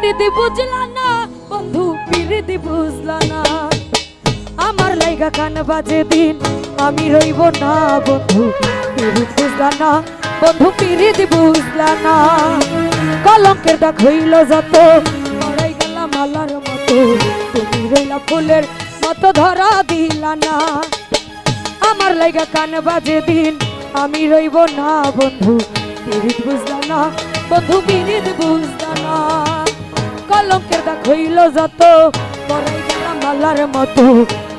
পিরিতি বুঝলা না, বন্ধু পিরিতি বুঝলা না। আমার লাইগা কান বাজে দিন, আমি রইব না, বন্ধু পিরিত বুঝলা না। বন্ধু পিরিতি বুঝলা না। কলঙ্কের দাগ হইল যত, মরাই গেলাম আল্লাহর মতো। তুমি রইলা ফুলের মতো, ধরা দিলা না। আমার লাইগা কান বাজে দিন, আমি রইব না, বন্ধু পিরিত বুঝলা না। বন্ধু পিরিত বুঝলা না। কলঙ্কের দাগ হইল যত। পরাই গেলাম মালার মতো।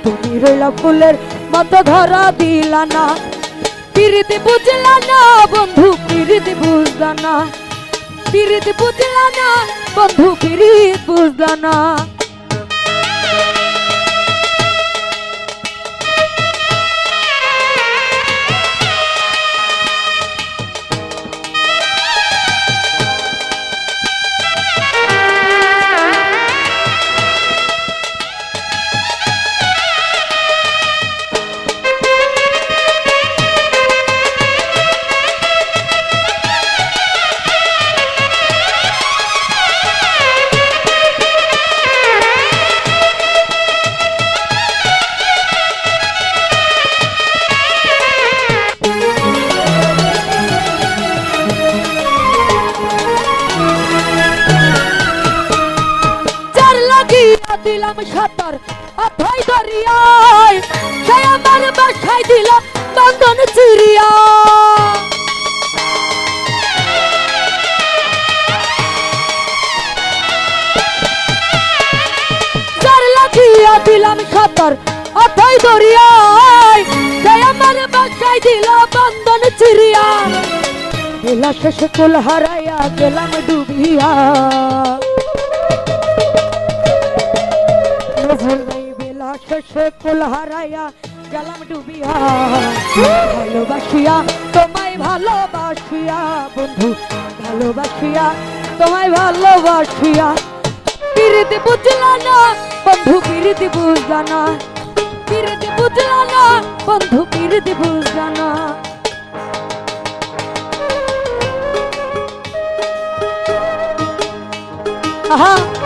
তুমি রইলা ফুলের মতো, ধরা দিলা না। পিরিতি বুঝলা না বন্ধু, পিরিতি বুঝলা না। পিরিতি বুঝলা না বন্ধু, পিরিত বুঝলা না। দিলাম সাঁতার। অথই দরিয়ায় সে আমার বাসায় দিল বন্ধন চিরিয়া দিলাম সাঁতার। অথই দরিয়ায় সে আমার বাসায় দিল বন্ধন চিরিয়া বেলা শেষে কুল হারাইয়া গেলাম ডুবিয়া। বেলা শেষে কুল হারাইয়া গেলাম ডুবিয়া। ভালোবাসিয়া, তোমায় ভালোবাসিয়া, বন্ধু, ভালোবাসিয়া, তোমায় ভালোবাসিয়া। পিরিতি বুঝলা না বন্ধু, পিরিতি বুঝলা না পিরিতি বুঝলা না বন্ধু, পিরিতি বুঝলা না আহা!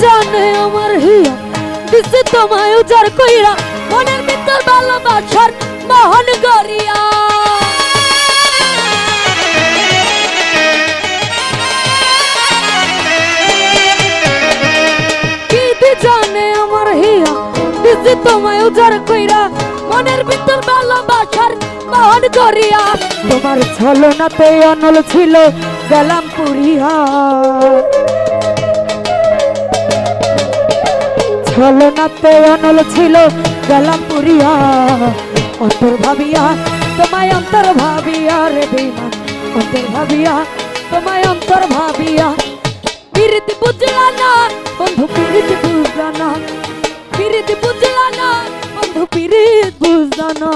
জানে আমার হিয়া, দিছে তোমায় উজার কইরা। মনের ভিতর ভালোবাসার মহান গরিয়া জানে আমার হিয়া, দিছে তোমায় উজার কইরা। মনের ভিতর ভালোবাসার মহান গরিয়া তোমার ছলনাতে অনল ছিল গেলাম পুরিয়া। ছলনাতে ছিল, গেলাম পুরিয়া। অন্তর ভাবিয়া, তোমায় অন্তর ভাবিয়া রে বেমান অন্তর ভাবিয়া, তোমায় অন্তর ভাবিয়া। পিরিতি বুঝলা না, বন্ধু পিরিতি বুঝলা না। পিরিতি বুঝলা না, বন্ধু পিরিত বুঝলা না।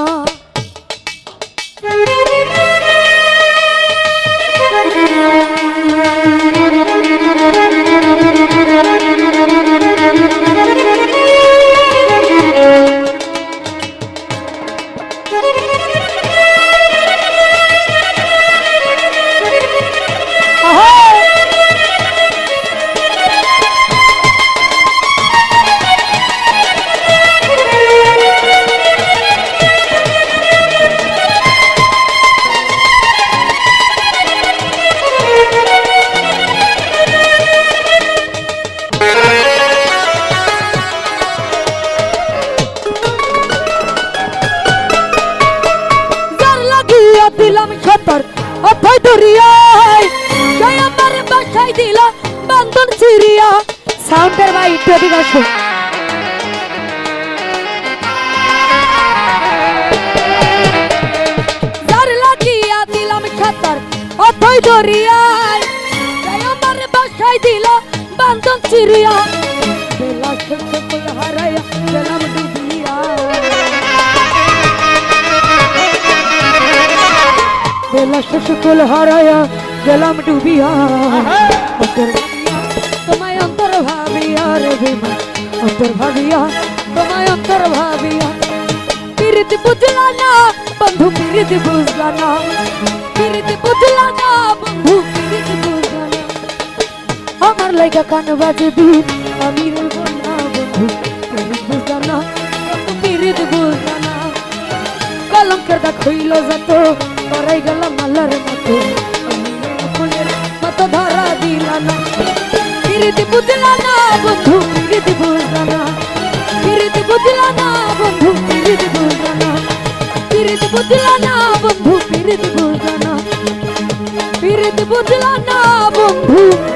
দরিয়ায় জয় আমার বাসায় দিল বান্ধন সিরিয়া সাউন্ডের ভাই একটু এদিকে আসো অথই দরিয়ায়। জয় আমার বাসায় দিল বান্ধন সিরিয়া বেলা শেষে ফুল হারাইয়া গেলাম ডুবিয়া। অন্তর ভাবিয়া তোমায় অন্তর ভাবিয়া রে বিমা। অন্তর ভাবিয়া তোমায় অন্তর ভাবিয়া। পিরিত বুঝলা না বন্ধু পিরিত বুঝলা না। পিরিত বুঝলা না বন্ধু পিরিত বুঝলা না। আমার লাইগা কান বাজে দিন আমি রইব না বন্ধু পিরিত বুঝলা না পিরিত বুঝলা না। কলঙ্কের দাগ হইল যত করাই গেলাম মালার মতো। মতো ধরা দিলা না। পিরিত বুঝলা না বন্ধু পিরিত বুঝলা না। পিরিত বুঝলা না বন্ধু পিরিত বুঝলা না। পিরিত বুঝলা না বন্ধু পিরিত বুঝলা না। পিরিত বুঝলা না বন্ধু।